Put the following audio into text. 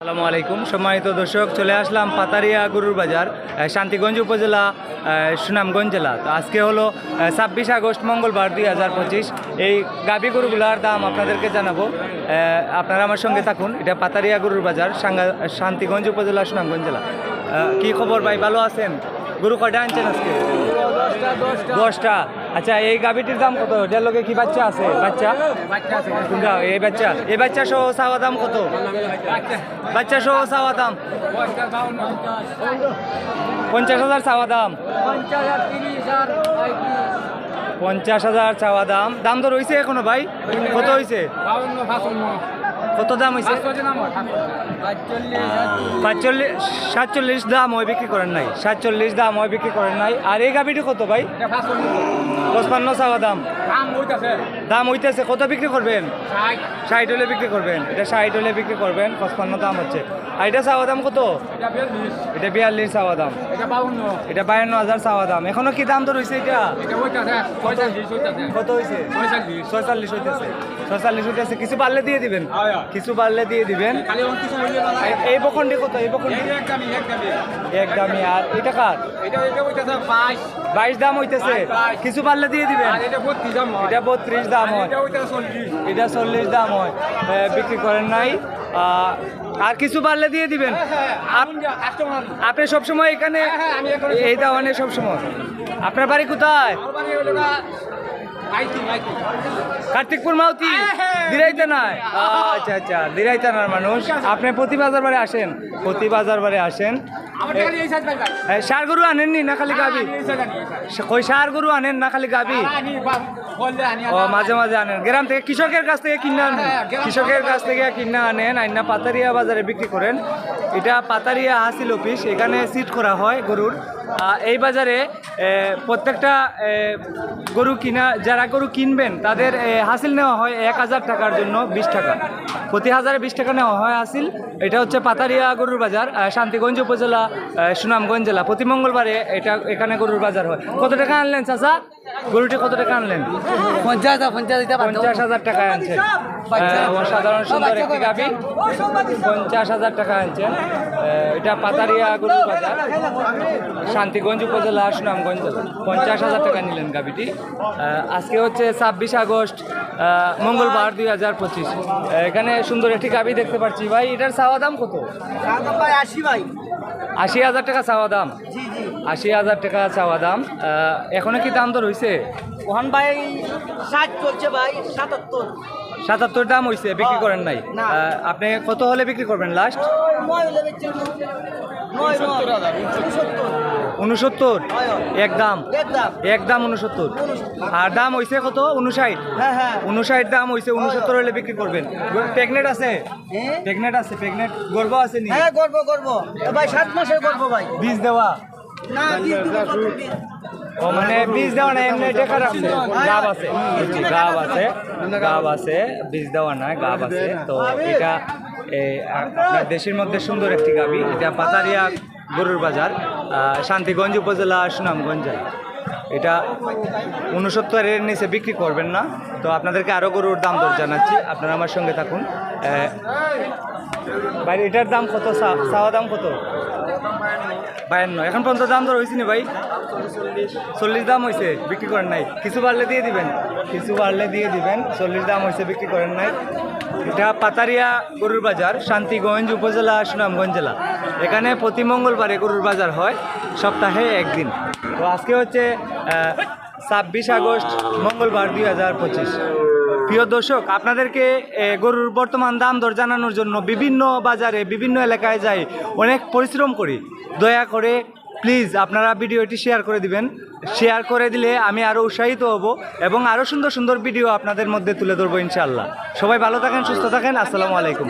আসসালামু আলাইকুম। সম্মানিত দর্শক, চলে আসলাম পাতারিয়া গরুর বাজার শান্তিগঞ্জ উপজেলা সুনামগঞ্জ জেলা। তো আজকে হলো ছাব্বিশ আগস্ট, মঙ্গলবার দুই হাজার পঁচিশ। এই গাভী গরুগুলার দাম আপনাদেরকে জানাব। আপনারা আমার সঙ্গে থাকুন। এটা পাতারিয়া গরুর বাজার শান্তিগঞ্জ উপজেলা, সুনামগঞ্জ জেলা। কি খবর ভাই? ভালো আছেন? গরু কয়টা আনছেন আজকে? দশটা। আচ্ছা এই গাভীটির দাম কত? এটার লগে কি বাচ্চা আছে? বাচ্চা? এই বাচ্চা? এই বাচ্চা সহ চাওয়া দাম কত? বাচ্চা সহ চাওয়া দাম? পঞ্চাশ হাজার চাওয়া দাম। পঞ্চাশ হাজার চাওয়া দাম। দাম তো রয়েছে এখনও ভাই? কত হয়েছে কত দাম হয়েছে পাঁচচল্লিশ সাতচল্লিশ দাম ওই বিক্রি করেন নাই। সাতচল্লিশ দাম ওই বিক্রি করেন নাই। আর এই গাভিটি কত ভাই? পঁচপান্ন চাওয়া দাম। দাম হইতেছে। কত বিক্রি করবেন? ষাট। হলে বিক্রি করবেন। এটা ষাট হলে বিক্রি করবেন পঁচপান্ন দাম হচ্ছে। আর এটা চাওয়া দাম কত? এটা বিয়াল্লিশ। চাওয়া দাম। এটা বায়ান্ন হাজার চাওয়া দাম। এখনও কি দাম তো রয়েছে এটা? কত হয়েছে ছয়চল্লিশ হইতেছে। ছয়চল্লিশ হইতেছে। কিছু পারলে দিয়ে দিবেন? কিছু পারলে দিয়ে দিবেন। এই বখন্ডি কত? এই বখন্ডি এক দামি আর এটা কার? বাইশ। দাম হইতেছে। কিছু পারলে দিয়ে দিবেন। এটা বত্রিশ দাম হয়। এটা চল্লিশ। দাম হয়। বিক্রি করেন নাই। আর কিছু পারলে দিয়ে দিবেন? আপ- আপনি সবসময় এখানে এই অনেক সবসময়? আপনার বাড়ি কোথায়? কার্তিকপুর মাউতি দিরাইতে নাই আচ্ছা আচ্ছা দিরাইতানার মানুষ। আপনি প্রতি বাজার বারে আসেন। প্রতি বাজার বারে আসেন সার গরু আনেননি না খালি গাবি? কই সার গরু আনেন না খালি গাবি? ও মাঝে মাঝে আনেন। গ্রাম থেকে কৃষকের কাছ থেকে কিনে আনেন। কৃষকের কাছ থেকে কিনে আনেন আইনা পাতারিয়া বাজারে বিক্রি করেন। এটা পাতারিয়া হাসিল অফিস এখানে সিট করা হয় গরুর। এই বাজারে প্রত্যেকটা গরু কিনা যারা গরু কিনবেন তাদের হাসিল নেওয়া হয় এক হাজার টাকার জন্য বিশ টাকা। প্রতি হাজারে বিশ টাকা নেওয়া হয় হাসিল। এটা হচ্ছে পাতারিয়া গরুর বাজার শান্তিগঞ্জ উপজেলা সুনামগঞ্জ জেলা। প্রতি মঙ্গলবারে এটা এখানে গরুর বাজার হয়। কত টাকা আনলেন চাচা? গরুটি কত টাকা আনলেন? পঞ্চাশ পঞ্চাশ পঞ্চাশ হাজার টাকা আনছেন। অসাধারণ সুন্দর একটি গাবি পঞ্চাশ হাজার টাকা আনছেন আহ, এটা পাতারিয়া গরুর বাজার। শান্তিগঞ্জ উপজেলা সুনামগঞ্জ। পঞ্চাশ হাজার টাকা নিলেন গাবিটি আজকে হচ্ছে ছাব্বিশ আগস্ট মঙ্গলবার দুই হাজার পঁচিশ। এখানে সুন্দর একটি গাবি দেখতে পাচ্ছি। ভাই এটার চাওয়া দাম কত? ভাই আশি হাজার টাকা চাওয়া দাম। আশি হাজার টাকা চাওয়া দাম। আহ, এখনও কি দাম তো রয়েছে ওহান ভাই ষাট চলছে ভাই সাতাত্তর। সাতাত্তর দাম হয়েছে বিক্রি করেন নাই? আপনি কত হলে বিক্রি করবেন লাস্ট উনসত্তর উনসত্তর। হয়, হয়। এক দাম? একদম এক দাম উনসত্তর। আর দাম হয়েছে কত? উনষাট? হ্যাঁ হ্যাঁ। উনষাট দাম হয়েছে উনসত্তর হলে বিক্রি করবেন। প্রেগনেট আছে? হ্যাঁ? প্রেগনেট আছে প্রেগনেট গর্ব আছে নি? হ্যাঁ করব করব ভাই সাত মাসের করব ভাই। বীজ দেওয়া। না মানে বীজ দেওয়া না এমনি টেকা আছে গাব আছে। গাব আছে। গাব আছে, বীজ দেওয়া না গাব আছে। তো এটা আপনার দেশের মধ্যে সুন্দর একটি গাবি। এটা পাতারিয়া গরুর বাজার শান্তিগঞ্জ উপজেলা সুনামগঞ্জ। জেলা এটা উনসত্তরের নিচে বিক্রি করবেন না। তো আপনাদেরকে আরও গরুর দাম দর জানাচ্ছি। আপনারা আমার সঙ্গে থাকুন। ভাই, এটার দাম কত? চাওয়া দাম কত? বায়ান্ন। এখন পর্যন্ত দাম দর হয়েছে ভাই? চল্লিশ দাম হয়েছে, বিক্রি করেন নাই। কিছু বাড়লে দিয়ে দিবেন। কিছু বাড়লে দিয়ে দিবেন। চল্লিশ দাম হয়েছে, বিক্রি করেন নাই। এটা পাতারিয়া গরুর বাজার, শান্তিগঞ্জ উপজেলা, সুনামগঞ্জ জেলা। এখানে প্রতি মঙ্গলবারে গরুর বাজার হয়, সপ্তাহে একদিন। তো আজকে হচ্ছে ছাব্বিশ আগস্ট, মঙ্গলবার দুই হাজার পঁচিশ। প্রিয় দর্শক, আপনাদেরকে গরুর বর্তমান দাম দর জানানোর জন্য বিভিন্ন বাজারে, বিভিন্ন এলাকায় যাই, অনেক পরিশ্রম করি। দয়া করে প্লিজ আপনারা ভিডিওটি শেয়ার করে দিবেন। শেয়ার করে দিলে আমি আরও উৎসাহিত হব এবং আরও সুন্দর সুন্দর ভিডিও আপনাদের মধ্যে তুলে ধরবো ইনশাল্লাহ সবাই ভালো থাকেন, সুস্থ থাকেন। আসসালামু আলাইকুম।